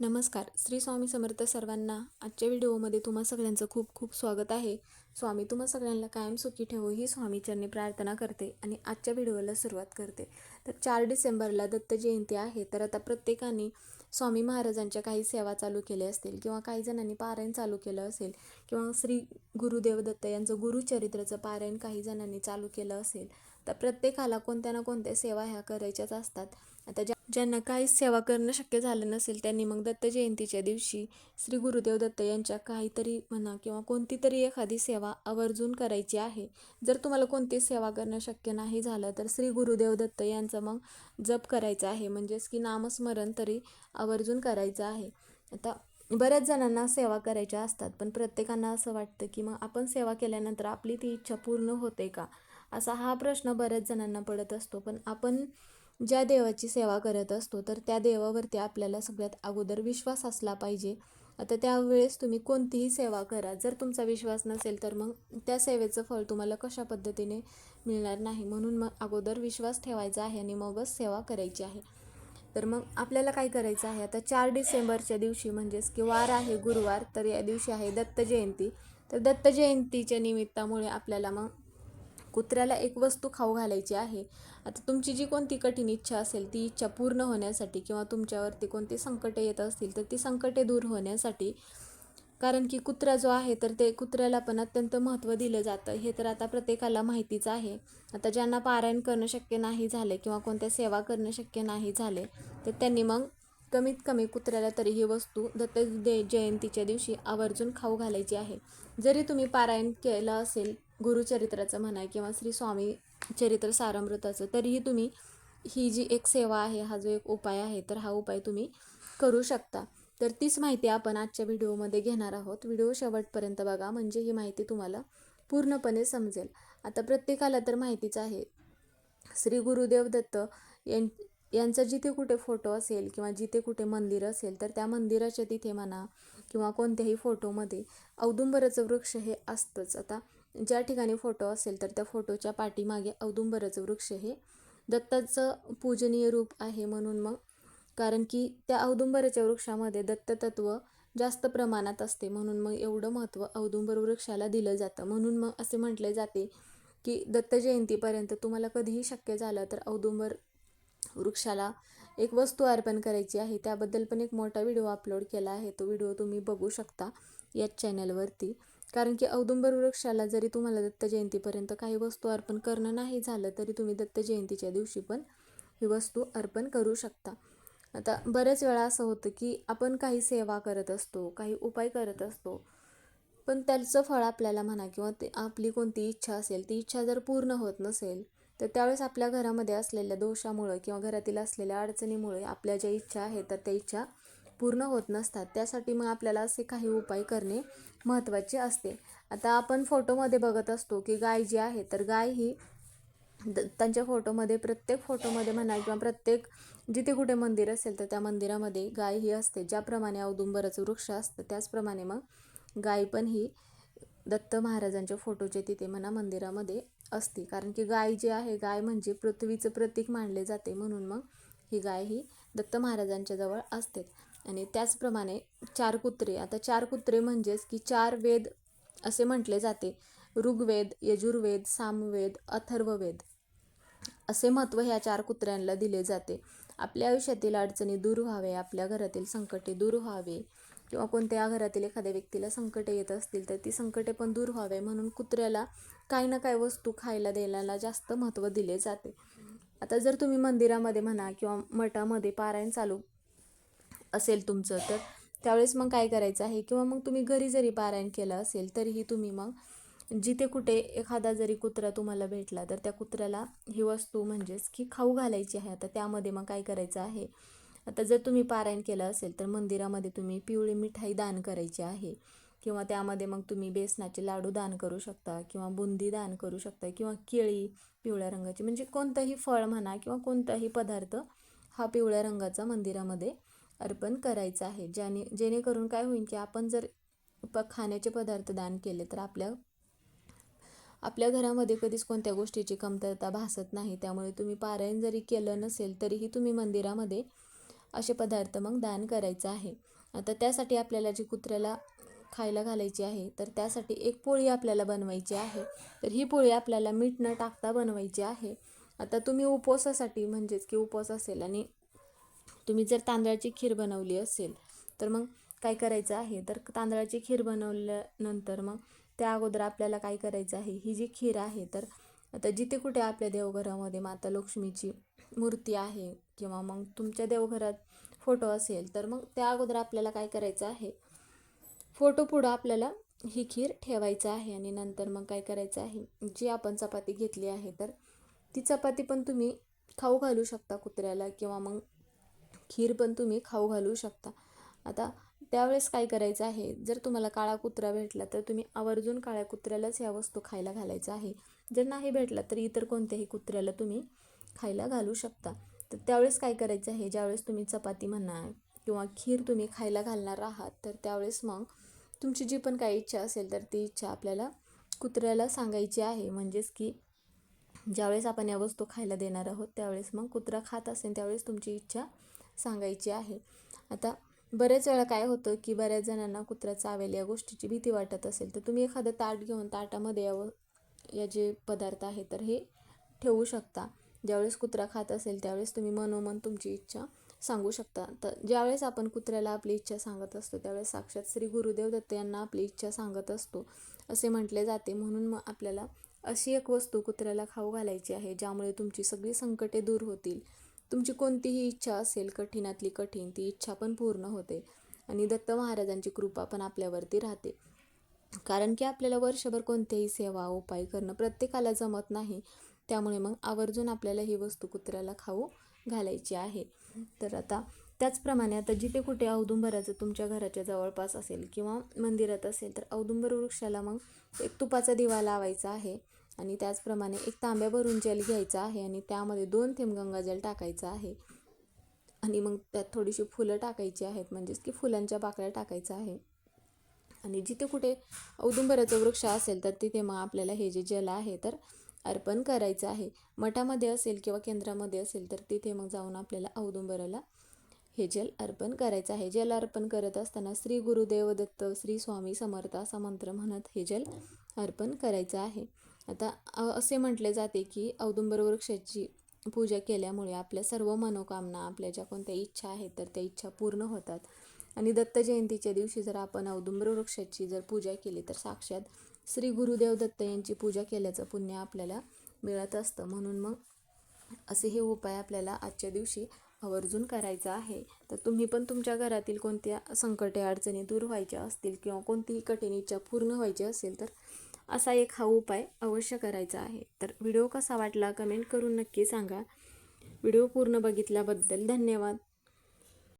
नमस्कार. श्री स्वामी समर्थ सर्वांना आजच्या व्हिडिओमध्ये तुम्हा सगळ्यांचं खूप खूप स्वागत आहे. स्वामी तुम्हा सगळ्यांना कायम सुखी ठेवो ही स्वामीचरणी प्रार्थना करते आणि आजच्या व्हिडिओला सुरुवात करते. तर चार डिसेंबरला दत्त जयंती आहे. तर आता प्रत्येकाने स्वामी महाराजांच्या काही सेवा चालू केल्या असतील किंवा काही जणांनी पारायण चालू केलं असेल किंवा श्री गुरुदेव दत्त यांचं गुरुचरित्राचं पारायण काही जणांनी चालू केलं असेल तर प्रत्येकाला कोणत्या ना कोणत्या सेवा ह्या करायच्याच असतात. आता ज्या ज्यांना काहीच सेवा करणं शक्य झालं नसेल त्यांनी मग दत्त जयंतीच्या दिवशी श्री गुरुदेव दत्त यांच्या काहीतरी म्हणा किंवा कोणती तरी एखादी सेवा आवर्जून करायची आहे. जर तुम्हाला कोणती सेवा करणं शक्य नाही झालं तर श्री गुरुदेव दत्त यांचं मग जप करायचं आहे. म्हणजेच की नामस्मरण तरी आवर्जून करायचं आहे. आता बऱ्याच जणांना सेवा करायच्या असतात पण प्रत्येकांना असं वाटतं की मग आपण सेवा केल्यानंतर आपली ती इच्छा पूर्ण होते का? असा हा प्रश्न बऱ्याच जणांना पडत असतो. पण आपण ज्या देवाची सेवा करत असतो तर त्या देवावरती आपल्याला सगळ्यात अगोदर विश्वास असला पाहिजे. आता त्यावेळेस तुम्ही कोणतीही सेवा करा. जर तुमचा विश्वास नसेल तर मग त्या सेवेचं फळ तुम्हाला कशा पद्धतीने मिळणार नाही? म्हणून मग अगोदर विश्वास ठेवायचा आहे आणि मगच सेवा करायची आहे. तर मग आपल्याला काय करायचं आहे? आता चार डिसेंबरच्या दिवशी म्हणजेच की वार आहे गुरुवार तर या दिवशी आहे दत्त जयंती. तर दत्त जयंतीच्या निमित्तामुळे आपल्याला मग कुत्र्याला एक वस्तू खाऊ घालायची आहे. आता तुमची जी कोणती कठीण इच्छा असेल ती इच्छा पूर्ण होण्यासाठी किंवा तुमच्यावरती कोणती संकटे येत असतील तर ती संकटे दूर होण्यासाठी कारण की कुत्रा जो आहे तर ते कुत्र्याला पण अत्यंत महत्त्व दिलं जातं. हे तर आता प्रत्येकाला माहितीच आहे. आता ज्यांना पारायण करणं शक्य नाही झालं किंवा कोणत्या सेवा करणं शक्य नाही झाले तर त्यांनी मग कमीत कमी कुत्र्याला तरी ही वस्तू दत्त दे जयंतीच्या दिवशी आवर्जून खाऊ घालायची आहे. जरी तुम्ही पारायण केलं असेल गुरुचरित्राचं म्हणा किंवा श्री स्वामी चरित्र सारमृताचं तरीही तुम्ही ही जी एक सेवा आहे हा जो एक उपाय आहे तर हा उपाय तुम्ही करू शकता. तर तीच माहिती आपण आजच्या व्हिडिओमध्ये घेणार आहोत. व्हिडिओ शेवटपर्यंत बघा म्हणजे ही माहिती तुम्हाला पूर्णपणे समजेल. आता प्रत्येकाला तर माहितीच आहे. श्री गुरुदेव दत्त यां यांचा जिथे कुठे फोटो असेल किंवा जिथे कुठे मंदिर असेल तर त्या मंदिराच्या तिथे म्हणा किंवा कोणत्याही फोटोमध्ये औदुंबराचं वृक्ष हे असतंच. आता ज्या ठिकाणी फोटो असेल तर त्या फोटोच्या पाठीमागे औदुंबराचं वृक्ष हे दत्ताचं पूजनीय रूप आहे म्हणून मग कारण की त्या औदुंबराच्या वृक्षामध्ये दत्ततत्व जास्त प्रमाणात असते म्हणून मग एवढं महत्त्व औदुंबर वृक्षाला दिलं जातं. म्हणून मग असे म्हटले जाते की दत्त जयंतीपर्यंत तुम्हाला कधीही शक्य झालं तर औदुंबर वृक्षाला एक वस्तू अर्पण करायची आहे. त्याबद्दल पण एक मोठा व्हिडिओ अपलोड केला आहे. तो व्हिडिओ तुम्ही बघू शकता याच चॅनलवरती कारण की औदुंबर वृक्षाला जरी तुम्हाला दत्त जयंतीपर्यंत काही वस्तू अर्पण करणं नाही झालं तरी तुम्ही दत्त जयंतीच्या दिवशी पण ही वस्तू अर्पण करू शकता. आता बऱ्याच वेळा असं होतं की आपण काही सेवा करत असतो काही उपाय करत असतो पण त्याचं फळ आपल्याला म्हणा किंवा ते आपली कोणती इच्छा असेल ती इच्छा जर पूर्ण होत नसेल तर त्यावेळेस आपल्या घरामध्ये असलेल्या दोषामुळं किंवा घरातील असलेल्या अडचणीमुळे आपल्या ज्या इच्छा आहेत तर त्या इच्छा पूर्ण होत नसतात. त्यासाठी मग आपल्याला असे काही उपाय करणे महत्त्वाचे असते. आता आपण फोटोमध्ये बघत असतो की गाय जी आहे तर गाय ही द त्यांच्या फोटोमध्ये प्रत्येक फोटोमध्ये म्हणा किंवा प्रत्येक जिथे कुठे मंदिर असेल तर त्या मंदिरामध्ये गाय ही असते. ज्याप्रमाणे औदुंबराचं वृक्ष असतं त्याचप्रमाणे मग गाय पण ही दत्त महाराजांच्या फोटोचे तिथे म्हणा मंदिरामध्ये असते. कारण की गाय जी आहे गाय म्हणजे पृथ्वीचं प्रतीक मानले जाते. म्हणून मग ही गाय ही दत्त महाराजांच्या जवळ असते. आणि त्याचप्रमाणे चार कुत्रे. आता चार कुत्रे म्हणजेच की चार वेद असे म्हटले जाते. ऋग्वेद यजुर्वेद सामवेद अथर्ववेद असे महत्त्व ह्या चार कुत्र्यांना दिले जाते. आपल्या आयुष्यातील अडचणी दूर व्हावे आपल्या घरातील संकटे दूर व्हावे. किंवा कोणत्या घरातील एखाद्या व्यक्तीला संकटे येत असतील तर ती संकटे पण दूर व्हावे. म्हणून कुत्र्याला काही ना काही वस्तू खायला द्यायला जास्त महत्त्व दिले जाते. आता जर तुम्ही मंदिरामध्ये म्हणा किंवा मठामध्ये पारायण चालू असेल तुमचं तर त्यावेळेस मग काय करायचं आहे? किंवा मग तुम्ही घरी जरी पारायण केलं असेल तरीही तुम्ही मग जिथे कुठे एखादा जरी कुत्रा तुम्हाला भेटला तर त्या कुत्र्याला ही वस्तू म्हणजेच की खाऊ घालायची आहे. आता त्यामध्ये मग काय करायचं आहे? आता जर तुम्ही पारायण केलं असेल तर मंदिरामध्ये तुम्ही पिवळी मिठाई दान करायची आहे. किंवा त्यामध्ये मग तुम्ही बेसनाचे लाडू दान करू शकता किंवा बुंदी दान करू शकता किंवा केळी पिवळ्या रंगाची. म्हणजे कोणतंही फळ म्हणा किंवा कोणताही पदार्थ हा पिवळ्या रंगाचा मंदिरामध्ये अर्पण करायचा आहे. ज्याने जेणेकरून काय होईल की आपण जर प खाण्याचे पदार्थ दान केले तर आपल्या आपल्या घरामध्ये कधीच कोणत्या गोष्टीची कमतरता भासत नाही. त्यामुळे तुम्ही पारायण जरी केलं नसेल तरीही तुम्ही मंदिरामध्ये असे पदार्थ मग दान करायचं आहे. आता त्यासाठी आपल्याला जी कुत्र्याला खायला घालायची आहे तर त्यासाठी एक पोळी आपल्याला बनवायची आहे. तर ही पोळी आपल्याला मीठ न टाकता बनवायची आहे. आता तुम्ही उपवासासाठी म्हणजेच की उपवास असेल आणि तुम्ही जर तांदळाची खीर बनवली असेल तर मग काय करायचं आहे? तर तांदळाची खीर बनवल्यानंतर मग त्या अगोदर आपल्याला काय करायचं आहे? ही जी खीर आहे तर आता जिथे कुठे आपल्या देवघरामध्ये माता लक्ष्मीची मूर्ती आहे किंवा मग तुमच्या देवघरात फोटो असेल तर मग त्या अगोदर आपल्याला काय करायचं आहे? फोटो पुढं आपल्याला ही खीर ठेवायचं आहे आणि नंतर मग काय करायचं आहे? जी आपण चपाती घेतली आहे तर ती चपाती पण तुम्ही खाऊ घालू शकता कुत्र्याला किंवा मग खीर पण तुम्ही खाऊ घालू शकता. आता त्यावेळेस काय करायचं आहे? जर तुम्हाला काळा कुत्रा भेटला तर तुम्ही आवर्जून काळ्या कुत्र्यालाच ह्या वस्तू खायला घालायचं आहे. जर नाही भेटला तर इतर कोणत्याही कुत्र्याला तुम्ही खायला घालू शकता. तर त्यावेळेस काय करायचं आहे? ज्यावेळेस तुम्ही चपाती म्हणा किंवा खीर तुम्ही खायला घालणार आहात तर त्यावेळेस मग तुमची जी पण काही इच्छा असेल तर ती इच्छा आपल्याला कुत्र्याला सांगायची आहे. म्हणजेच की ज्यावेळेस आपण या वस्तू खायला देणार आहोत त्यावेळेस मग कुत्रा खात असेल त्यावेळेस तुमची इच्छा सांगायची आहे. आता बऱ्याच वेळा काय होतं की बऱ्याच जणांना कुत्रा चावेल या गोष्टीची भीती वाटत असेल तर तुम्ही एखादं ताट घेऊन ताटामध्ये यावं या जे पदार्थ आहे तर हे ठेवू शकता. ज्यावेळेस कुत्रा खात असेल त्यावेळेस तुम्ही मनोमन तुमची इच्छा सांगू शकता. तर ज्यावेळेस आपण कुत्र्याला आपली इच्छा सांगत असतो त्यावेळेस साक्षात श्री गुरुदेव दत्त यांना आपली इच्छा सांगत असतो. असे म्हटले जाते. म्हणून मग आपल्याला अशी एक वस्तू कुत्र्याला खाऊ घालायची आहे ज्यामुळे तुमची सगळी संकटे दूर होतील. तुमची कोणतीही इच्छा असेल कठीणातली कठीण ती इच्छा पण पूर्ण होते. आणि दत्त महाराजांची कृपा पण आपल्यावरती राहते. कारण की आपल्याला वर्षभर कोणत्याही सेवा उपाय करणं प्रत्येकाला जमत नाही. त्यामुळे मग आवर्जून आपल्याला ही वस्तू कुत्र्याला खाऊ घालायची आहे. तर आता त्याचप्रमाणे आता जिथे कुठे औदुंबराचं तुमच्या घराच्या जवळपास असेल किंवा मंदिरात असेल तर औदुंबर वृक्षाला मग एक तुपाचा दिवा लावायचा आहे आणि त्याचप्रमाणे एक तांब्या भरून जेल घ्यायचा आहे आणि त्यामध्ये दोन थेंब गंगाजल टाकायचं आहे. आणि मग त्यात थोडीशी फुलं टाकायची आहेत म्हणजेच की फुलांच्या पाकळ्या टाकायचं आहे. आणि जिथे कुठे औदुंबराचं वृक्ष असेल तर तिथे मग आपल्याला हे जे जल आहे तर अर्पण करायचं आहे. मठामध्ये असेल किंवा केंद्रामध्ये असेल तर तिथे मग जाऊन आपल्याला औदुंबराला हे जल अर्पण करायचं आहे. जल अर्पण करत असताना श्री गुरुदेव दत्त श्री स्वामी समर्थ असा मंत्र म्हणत हे जल अर्पण करायचं आहे. आता असे म्हटले जाते की औदुंबर वृक्षाची पूजा केल्यामुळे आपल्या सर्व मनोकामना आपल्या ज्या कोणत्या इच्छा आहेत तर त्या इच्छा पूर्ण होतात. आणि दत्त जयंतीच्या दिवशी जर आपण औदुंबर वृक्षाची जर पूजा केली तर साक्षात श्री गुरुदेव दत्त यांची पूजा केल्याचं पुण्य आपल्याला मिळत असतं. म्हणून मग असे हे उपाय आपल्याला आजच्या दिवशी आवर्जून करायचा आहे. तर तुम्ही पण तुमच्या घरातील कोणत्या संकटे अडचणी दूर व्हायच्या असतील किंवा कोणतीही कठीण इच्छा पूर्ण व्हायची असेल तर असा एक हा उपाय अवश्य करायचा आहे. तर व्हिडिओ कसा वाटला कमेंट करून नक्की सांगा. व्हिडिओ पूर्ण बघितल्याबद्दल धन्यवाद.